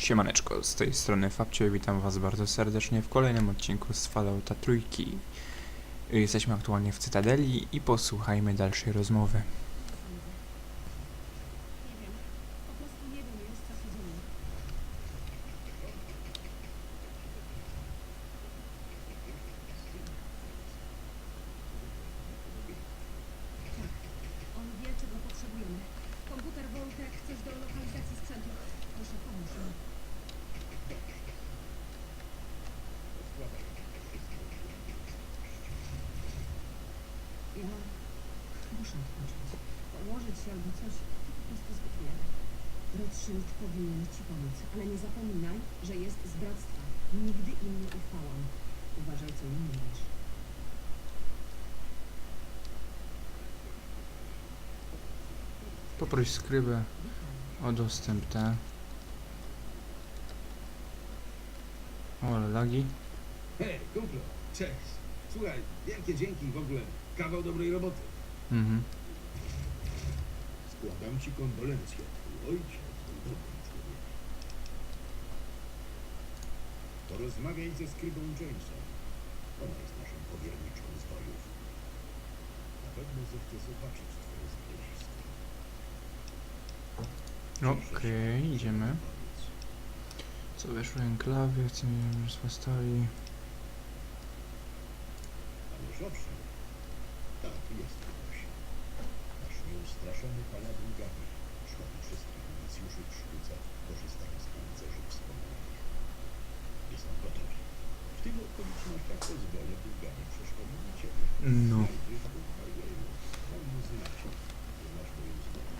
Siemaneczko, z tej strony Fabcio witam was bardzo serdecznie w kolejnym odcinku z Fallouta Trójki. Jesteśmy aktualnie w Cytadeli i posłuchajmy dalszej rozmowy. Nie wiem. Po prostu nie wiem, jest co się dzieje. Tak. On wie, czego potrzebujemy. Komputer Voltek, coś do lokalizacji sprzętu. Proszę, pomóż mi. Ja muszę odpocząć. Położyć się albo coś. To po prostu zbyt wiele. Powinien ci pomóc, ale nie zapominaj, że jest z bractwa. Nigdy im nie ufałam. Uważaj, co im mówisz. Poproś skrybę o dostęp, te. O, ale lagi. Hej, kumplo, cześć. Słuchaj, wielkie dzięki w ogóle. Kawał dobrej roboty. Mhm. Składam ci kondolencje. Twój ojciec był dobrym Porozmawiaj ze skrybą Jamesa. Ona jest naszą powierniczką z bojów. Na pewno zechce zobaczyć twoje znalezisko. Okej, idziemy. Co weszło enklawy, chcemy już stali. Ależ owszem. Tak, jest ktoś. Nasz nieustraszony paladyn Gabi szkoda wszystkich nowicjuszy w sztuce korzystania z pancerzy wspomnianych. Gotowy. W tych okolicznościach pozwolę, by Gabi przeszkodził ciebie. No. Znajdziesz go w Highwayu. Dam mu znać, że masz moją zgodę.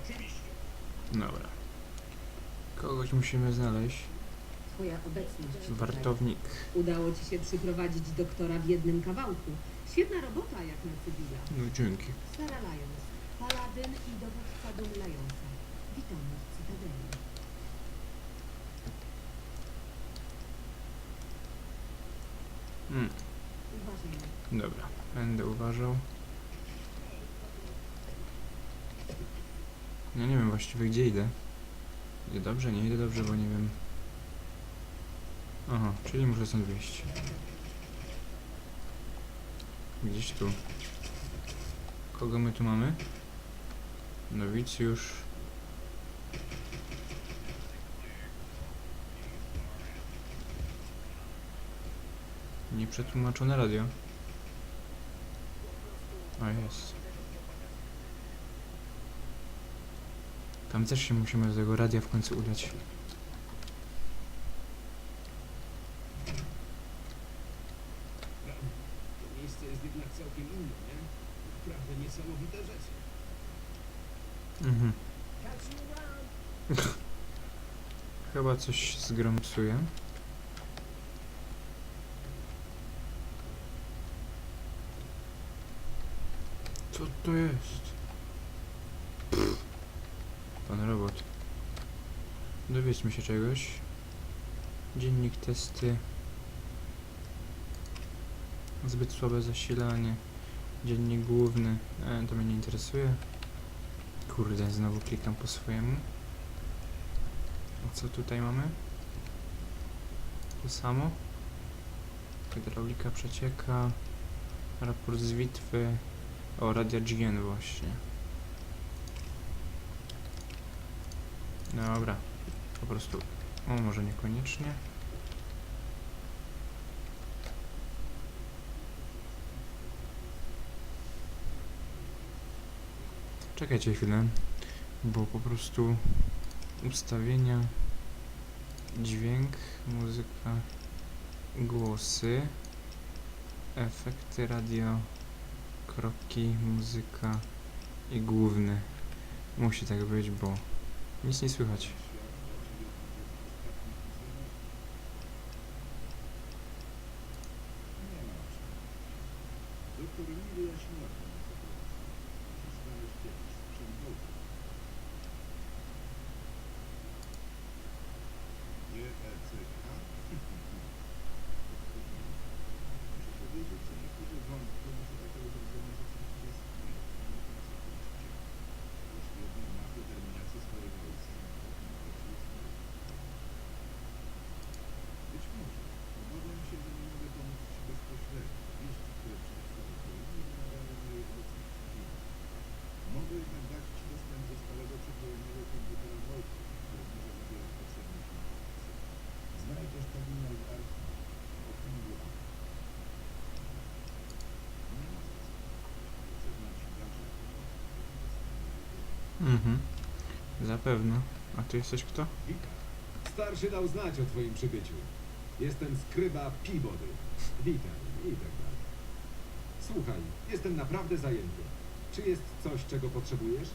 Oczywiście. Dobra. Kogoś musimy znaleźć. Twoja obecność. Wartownik. Udało ci się przyprowadzić doktora w jednym kawałku. Świetna robota, jak na cywila. No dzięki. Sara Lyons, paladyn i dowódca. Witam w Cytadeli. Mm, Uważaj. dobra, będę uważał. Ja nie wiem właściwie gdzie idę. Idę dobrze, nie idę dobrze, bo nie wiem. Aha, czyli muszę stąd wyjść. Gdzieś tu. Kogo my tu mamy? Nowicjusz. Nieprzetłumaczone radio. A jest. Tam też się musimy do tego radia w końcu udać. To miejsce jest jednak całkiem inne, nie? Naprawdę niesamowite rzeczy. Mhm. Chyba coś z to jest? Pan robot. Dowiedźmy się czegoś. Dziennik testy. Zbyt słabe zasilanie. Dziennik główny. E, to mnie nie interesuje. Kurde, znowu klikam po swojemu. A co tutaj mamy? To samo. Hydraulika przecieka. Raport z bitwy. O, radia GN właśnie. Dobra. Po prostu. O, może niekoniecznie. Czekajcie chwilę, bo po prostu ustawienia, dźwięk, muzyka, głosy, efekty radio, kroki, muzyka i główny. Musi tak być, bo nic nie słychać. Nie ma Doktor mi wyjaśniła tę sytuację. Musisz znaleźć jakiś sprzęt wołku. Nie ECK? Muszę powiedzieć, że niektórzy wątpią, że takiego rodzaju rzeczy jest istnieje. Jeśli jednak ma determinację swojego Mhm. Zapewne. A ty jesteś kto? Witam. Starszy dał znać o twoim przybyciu. Jestem skryba Peabody. Witam i tak dalej. Słuchaj, jestem naprawdę zajęty. Czy jest coś, czego potrzebujesz?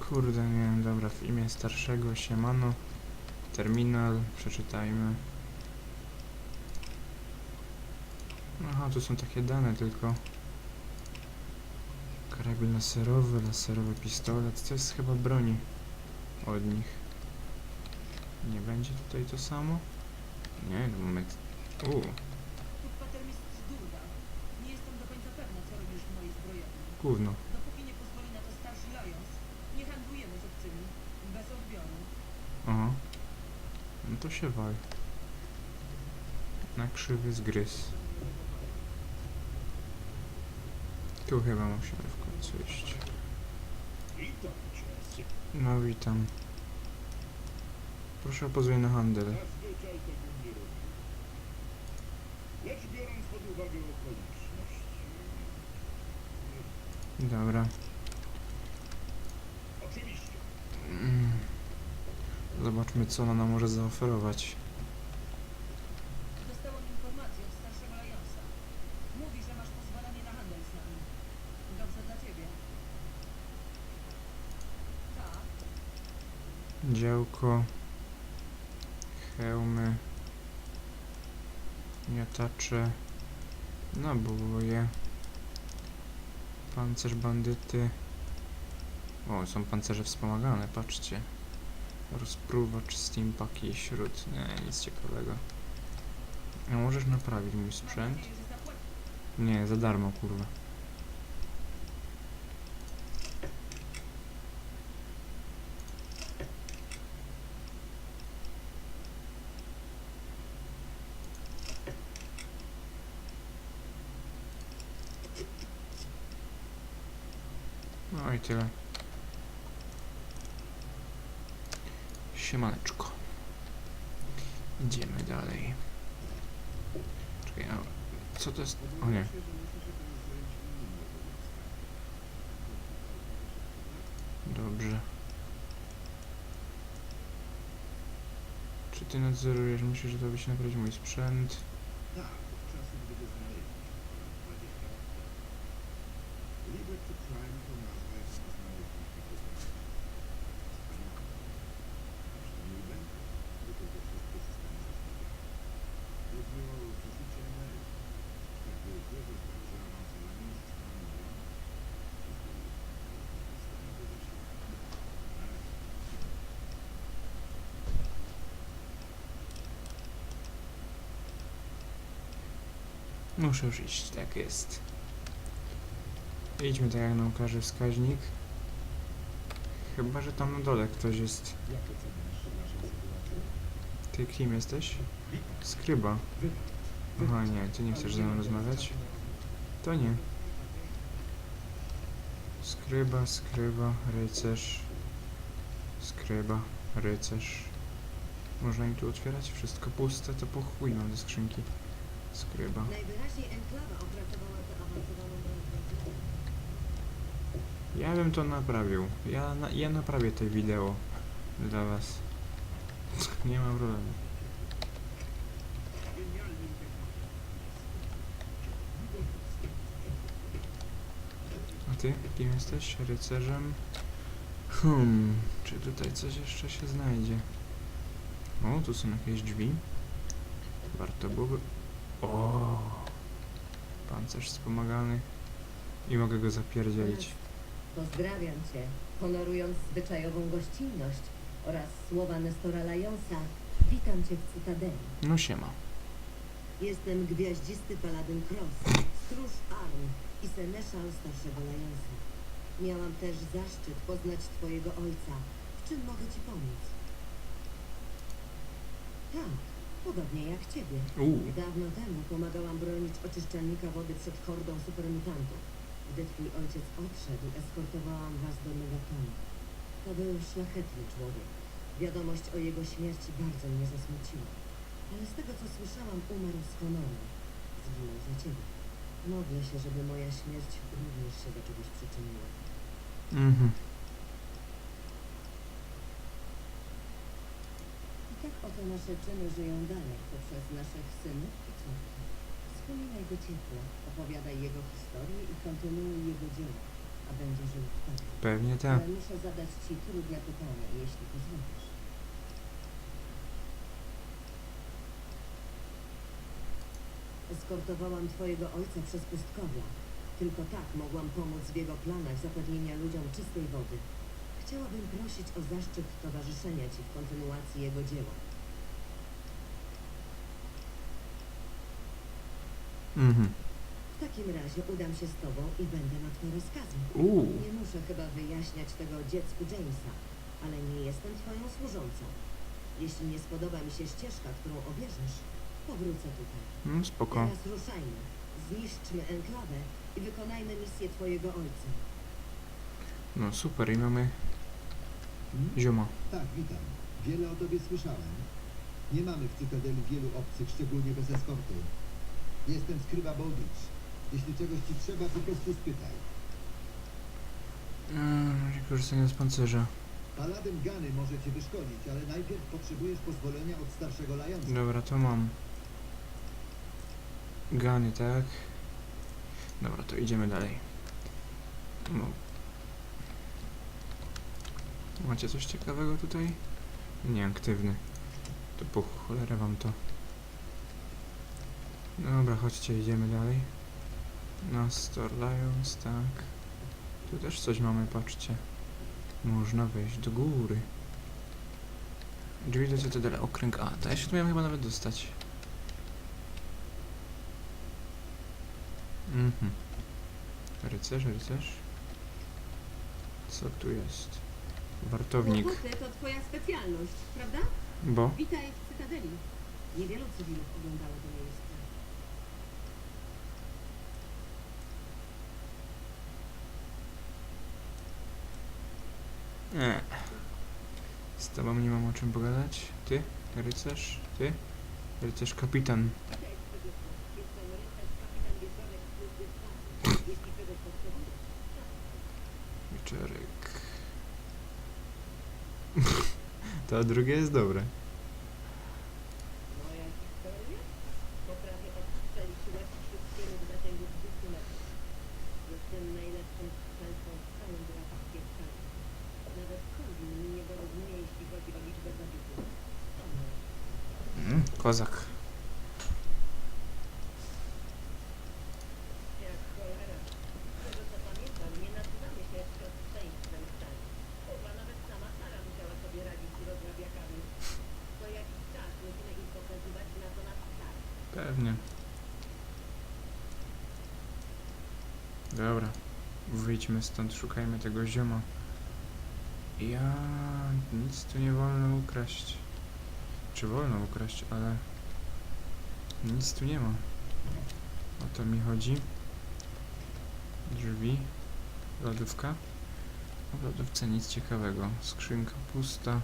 Kurde, nie wiem, dobra, w imię starszego, siemano. Terminal, przeczytajmy. Aha, tu są takie dane tylko. Karabin laserowy, laserowy pistolet, to jest chyba broni od nich. Nie będzie tutaj to samo? Nie, no moment. Uuu, gówno. Dopóki nie pozwoli na to starszy Lions, nie handlujemy z obcymi. Bez odbioru. Aha. No to się wal. Na krzywy zgryz. Tu chyba musimy w końcu iść. No witam. Proszę o pozwolenie na handel. Dobra. Mm. Zobaczmy co ona nam może zaoferować. Dostałam informację od starszego Lionsa. Mówi, że masz pozwolenie na handel z nami. Dobrze dla ciebie. Tak, Działko. Hełmy. Miatacze. Naboje. Pancerz bandyty. O, są pancerze wspomagane, patrzcie. Rozpruwacz, steampack i śród. Nie, nic ciekawego. A możesz naprawić mój sprzęt? Nie, za darmo, kurwa. Tyle. Siemaneczko. Idziemy dalej. Czekaj, a co to jest? O nie. Dobrze. Czy ty nadzorujesz? By się naprawić mój sprzęt? Tak, od czasu, gdy go znaleźliśmy, ponad 20 lat temu. Liberty to Crime to nazwa, jaką znaleźliśmy go Wspaniale. A przynajmniej będę, gdy tylko wszystko zostanie zaznaczone. Chodzi o zużycie energii. Tak wielkiego, że zaawansowanie systemu broni. Systemu do zasilania. Na razie. Muszę już iść, tak jest. Idźmy tak jak nam każe wskaźnik. Chyba, że tam na dole ktoś jest. Ty kim jesteś? Skryba. Aha, nie, ty nie chcesz ze mną rozmawiać? To nie. Skryba, skryba, rycerz. Skryba, rycerz. Można im tu otwierać? Wszystko puste, to po chuj mam ze skrzynki. Skryba. Ja bym to naprawił. Ja, na, ja naprawię te wideo dla was. Nie ma problemu. A ty? Kim jesteś? Rycerzem? Hmm, czy tutaj coś jeszcze się znajdzie? O, tu są jakieś drzwi. Warto byłoby... O, Pancerz wspomagany. I mogę go zapierdzielić. Pozdrawiam Cię, honorując zwyczajową gościnność oraz słowa Nestora Lajonsa, witam Cię w Cytadeli. No siema. Jestem gwiaździsty paladyn Cross, stróż Arm i seneszal starszego Lajonsa. Miałam też zaszczyt poznać Twojego ojca. W czym mogę Ci pomóc? Tak, podobnie jak Ciebie. Uuu, Dawno temu pomagałam bronić oczyszczalnika wody przed hordą supermutantów. Gdy twój ojciec odszedł, eskortowałam was do Megatonu. To był szlachetny człowiek. Wiadomość o jego śmierci bardzo mnie zasmuciła. Ale z tego, co słyszałam, umarł z honorem. Zginął za ciebie. Modlę się, żeby moja śmierć również się do czegoś przyczyniła. Mhm. Tak oto nasze czyny żyją dalej poprzez naszych synów i córki. Wspominaj go ciepło, opowiadaj jego historię i kontynuuj jego dzieło, a będzie żył w tobie. Pewnie tak. Ale muszę zadać ci trudne pytanie, jeśli pozwolisz. Eskortowałam twojego ojca przez pustkowia. Tylko tak mogłam pomóc w jego planach zapewnienia ludziom czystej wody. Chciałabym prosić o zaszczyt towarzyszenia ci w kontynuacji jego dzieła. Mhm. W takim razie udam się z tobą i będę na twoje rozkazy. Uuu. Nie muszę chyba wyjaśniać tego dziecku Jamesa, ale nie jestem twoją służącą. Jeśli nie spodoba mi się ścieżka, którą obierzesz, powrócę tutaj. Mm, spoko. Teraz ruszajmy. Zniszczmy enklawę i wykonajmy misję twojego ojca. No super, i mamy zioma. Tak, witam. Wiele o tobie słyszałem. Nie mamy w Cytadeli wielu obcych, szczególnie bez eskorty. Jestem skryba Bowditch. Jeśli czegoś ci trzeba, po prostu spytaj. Eee, korzystanie z pancerza. Paladyn Gany może cię wyszkolić, ale najpierw potrzebujesz pozwolenia od starszego Lajonsa. Dobra, to mam. Gany, tak? Dobra, to idziemy dalej. No. Macie coś ciekawego tutaj? Nieaktywny. To po cholerę wam to. Dobra, chodźcie, idziemy dalej. Na Star Lions, tak. Tu też coś mamy, patrzcie. Można wejść do góry. Drzwi do Cytadela, okręg A. To ja się tu miałem chyba nawet dostać. Mhm. Rycerz, rycerz. Co tu jest? Wartownik. To twoja specjalność, prawda? Bo? Witaj w Cytadeli. Niewielu cywilów oglądało to miejsce. Nie. Z tobą nie mam o czym pogadać. Ty? Rycerz? Ty? Rycerz kapitan. Jestem rycerz kapitan Wieczorek służby stanu. Jeśli czegoś potrzebujesz, Wieczorek. To drugie jest dobre. moja historia? Potrafię odstrzelić łeb wszystkiemu w zasięgu 200 metrów. Jestem najlepszym strzelcą w całym drapackie wcale. Nawet Korwin mi nie dorównie, jeśli chodzi o liczbę zabitych. To moja Mm, kozak. Jak cholera. Z tego co pamiętam, nie nazywamy się siostrzeństwem wcale. Chyba nawet sama Sara musiała sobie radzić z rozrabiakami. Co jakiś czas musimy im pokazywać na to nasz start. Pewnie. Dobra. Wyjdźmy stąd, szukajmy tego zioma. Ja... nic tu nie wolno ukraść. Czy wolno ukraść, ale... Nic tu nie ma. O to mi chodzi. Drzwi. Lodówka. W lodówce nic ciekawego. Skrzynka pusta.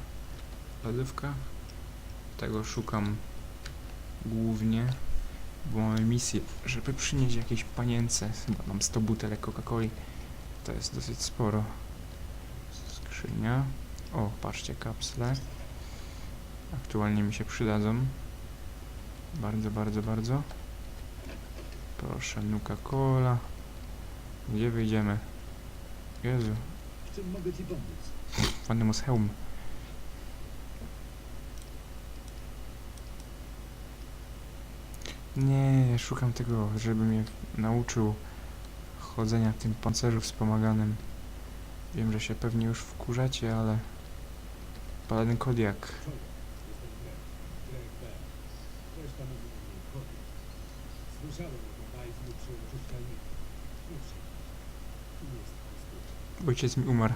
Lodówka. Tego szukam głównie, bo mamy misję, żeby przynieść jakieś panience. Chyba mam 100 butelek Coca-Coli. To jest dosyć sporo. Skrzynia. O, patrzcie, kapsle. Aktualnie mi się przydadzą. Bardzo, bardzo, bardzo. Proszę, Nuka-Cola. Gdzie wyjdziemy? Jezu, W czym mogę ci pomóc? Vandemus Helm. Nie, szukam tego, żeby mnie nauczył chodzenia w tym pancerzu wspomaganym. Wiem, że się pewnie już wkurzacie, ale... Paladyn Kodiak. Ojciec mi umarł.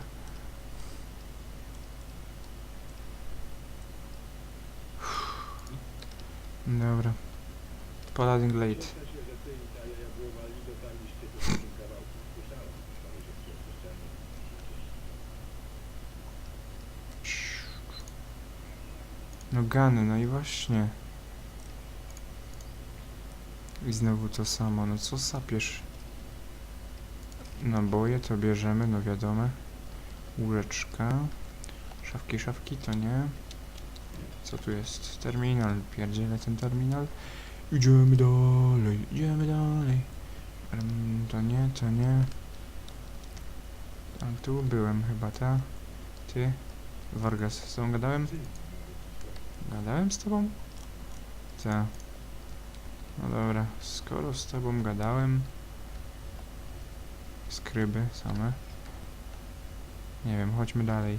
Dobra. Paladin Glade. Cieszę się, że ty i ta jabłowali dotarliście do naszym kawałku. Słyszałem, że się przy oczyszczalni. No gany, no i właśnie. I znowu to samo, no co sapiesz? Naboje to bierzemy, no wiadomo. Łóżeczka. Szafki, szafki to nie. Co tu jest? Terminal. Pierdzielę ten terminal. Idziemy dalej, idziemy dalej. Em, to nie, to nie. Tam tu byłem chyba, ta? Ty? Vargas, z tobą gadałem? Gadałem z tobą? Ta. No dobra, skoro z tobą gadałem... Skryby same. Nie wiem, chodźmy dalej.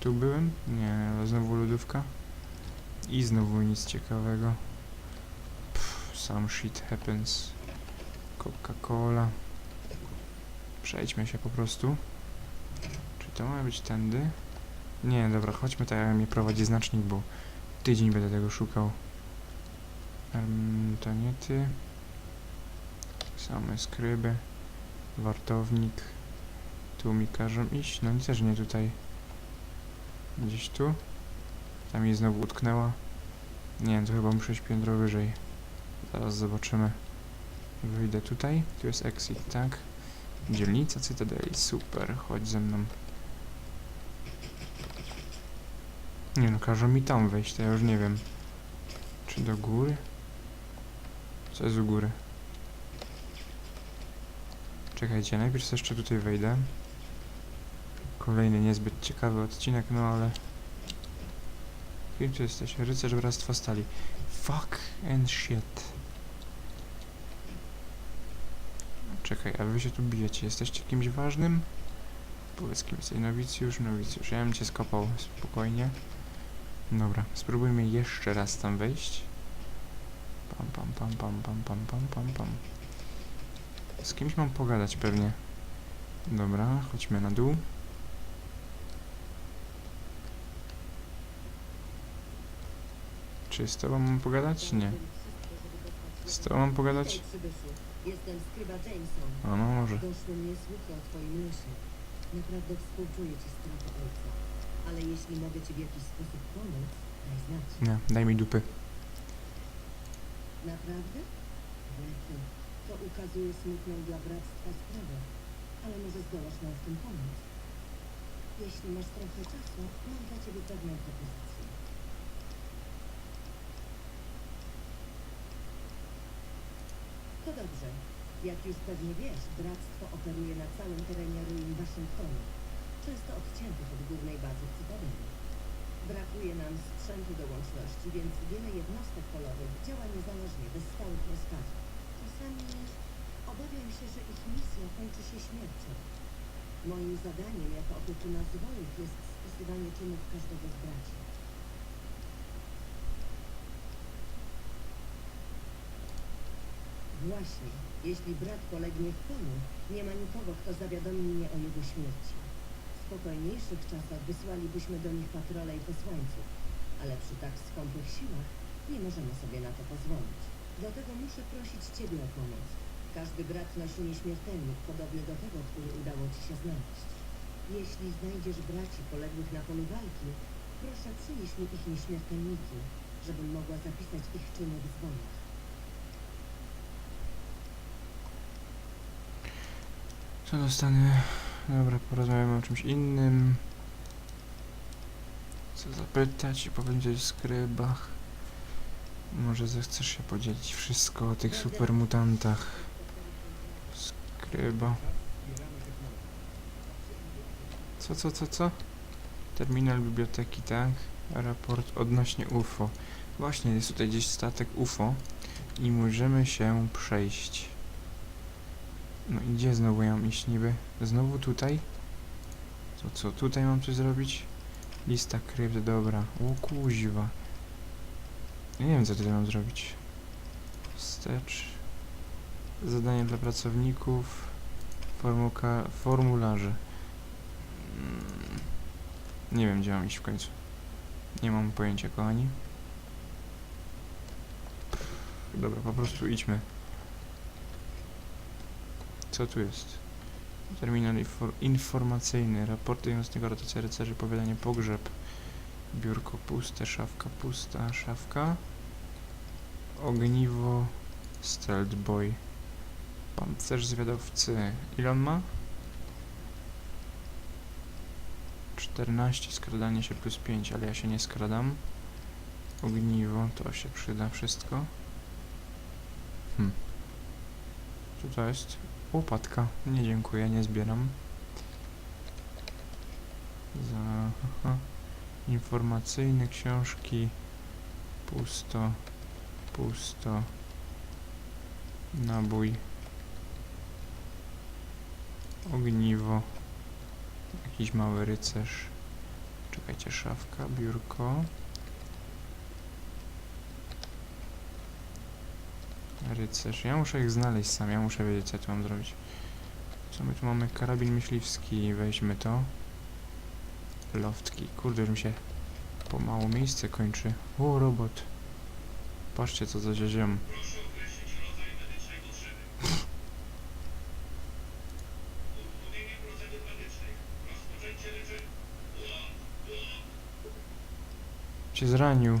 Tu byłem? Nie, ale znowu lodówka. I znowu nic ciekawego. Pff, some shit happens. Coca-Cola. Przejdźmy się po prostu. Czy to ma być tędy? Nie, dobra, chodźmy tak jak mnie prowadzi znacznik, bo tydzień będę tego szukał. To nie ty. Same skryby. Wartownik. Tu mi każą iść. No też nie tutaj. Gdzieś tu. Tam mi znowu utknęła. Nie, to chyba muszę iść piętro wyżej. Zaraz zobaczymy. Wyjdę tutaj. Tu jest exit, tak? Dzielnica Cytadeli. Super, chodź ze mną. Nie no, każą mi tam wejść, to ja już nie wiem. Czy do góry? Co jest u góry? Czekajcie, najpierw jeszcze tutaj wejdę. Kolejny niezbyt ciekawy odcinek, no ale... Kim tu jesteś? Rycerz Bractwa Stali. Fuck and shit. Czekaj, a wy się tu bijecie. Jesteście kimś ważnym? Powiedz kim jesteś. Nowicjusz, nowicjusz. Ja bym cię skopał spokojnie. Dobra, spróbujmy jeszcze raz tam wejść. Pam, pam, pam, pam, pam, pam, pam, pam, pam. Z kimś mam pogadać pewnie. Dobra, chodźmy na dół. Czy z tobą mam pogadać? Nie. Z tobą mam pogadać? Jestem skryba Jameson. O, no może. Doszły mnie słuchy o twoim losie. Naprawdę współczuję ci stratę ojca. Ale jeśli mogę ci w jakiś sposób pomóc, daj znać. Nie, daj mi dupy. Naprawdę? Lepiej. To ukazuje smutną dla bractwa sprawę. Ale może zdołasz nam w tym pomóc. Jeśli masz trochę czasu, mam dla ciebie pewną propozycję. To dobrze. Jak już pewnie wiesz, bractwo operuje na całym terenie ruin Waszyngtonu, często odciętych od głównej bazy Cytadeli. Brakuje nam sprzętu do łączności, więc wiele jednostek polowych działa niezależnie, bez stałych rozkazów. Czasami obawiam się, że ich misja kończy się śmiercią. Moim zadaniem jako opiekuna zwołów jest spisywanie czynów każdego z braci. Właśnie, jeśli brat polegnie w polu, nie ma nikogo, kto zawiadomi mnie o jego śmierci. Spokojniejszych czasach wysłalibyśmy do nich patrole i posłańców, ale przy tak skąpych siłach nie możemy sobie na to pozwolić. Dlatego muszę prosić Ciebie o pomoc. Każdy brat nosi nieśmiertelnik podobny do tego, który udało Ci się znaleźć. Jeśli znajdziesz braci poległych na polu walki, proszę przynieś mi ich nieśmiertelniki, żebym mogła zapisać ich czyny w dzwonach. Co dostanę? Dobra, porozmawiamy o czymś innym. Co zapytać i powiedzieć o skrybach. Może zechcesz się podzielić wszystko o tych super mutantach. Skryba. Co, co, co, co? Terminal biblioteki, tak? Raport odnośnie UFO. Właśnie, jest tutaj gdzieś statek UFO i możemy się przejść. No i gdzie znowu ja mam iść niby? Znowu tutaj? To co, tutaj mam coś zrobić? Lista krypt, dobra. O kuźwa. Ja nie wiem co tutaj mam zrobić. Wstecz. Zadanie dla pracowników. Formułka, formularze. Mm, Nie wiem gdzie mam iść w końcu. Nie mam pojęcia kochani. Dobra, po prostu idźmy. Co tu jest? Terminal infor informacyjny, raporty nocnego rotacja rycerzy, powiadanie pogrzeb, biurko puste, szafka pusta, szafka, ogniwo, Stealth Boy. Pancerz zwiadowcy. Ile on ma? 14, skradanie się plus 5, ale ja się nie skradam. Ogniwo, to się przyda wszystko. Hm. Co to jest? Łopatka. Nie dziękuję, nie zbieram. Za... Aha. Informacyjne książki. Pusto. Pusto. Nabój. Ogniwo. Jakiś mały rycerz. Czekajcie, szafka, biurko. Rycerz. Ja muszę ich znaleźć sam, ja muszę wiedzieć co tu mam zrobić. Co my tu mamy? Karabin myśliwski, weźmy to. Loftki. Kurde, już mi się pomału miejsce kończy. O, robot. Patrzcie co za ziom. Cię zranił.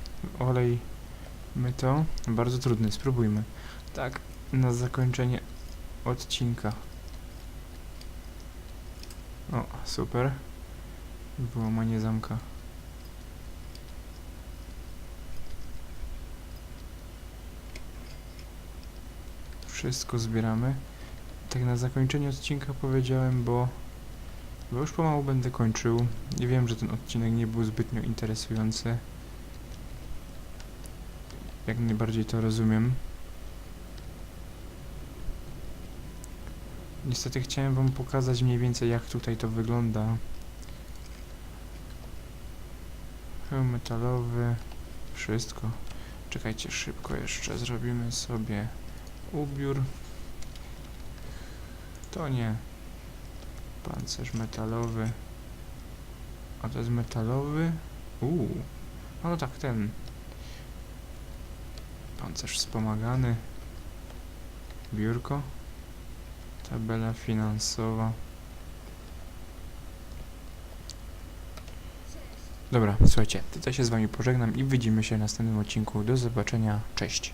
olej my to. Bardzo trudny, spróbujmy. Tak, na zakończenie odcinka. O, super. Wyłamanie zamka. Wszystko zbieramy. Tak na zakończenie odcinka powiedziałem, bo, bo już pomału będę kończył. I wiem, że ten odcinek nie był zbytnio interesujący. Jak najbardziej to rozumiem. Niestety chciałem wam pokazać mniej więcej jak tutaj to wygląda. Hełm metalowy, wszystko. Czekajcie, szybko jeszcze zrobimy sobie ubiór. To nie. Pancerz metalowy. A to jest metalowy? Uuu. No tak, ten. Pancerz wspomagany. Biurko. Tabela finansowa. Dobra, słuchajcie, tutaj się z wami pożegnam i widzimy się w następnym odcinku. Do zobaczenia, cześć.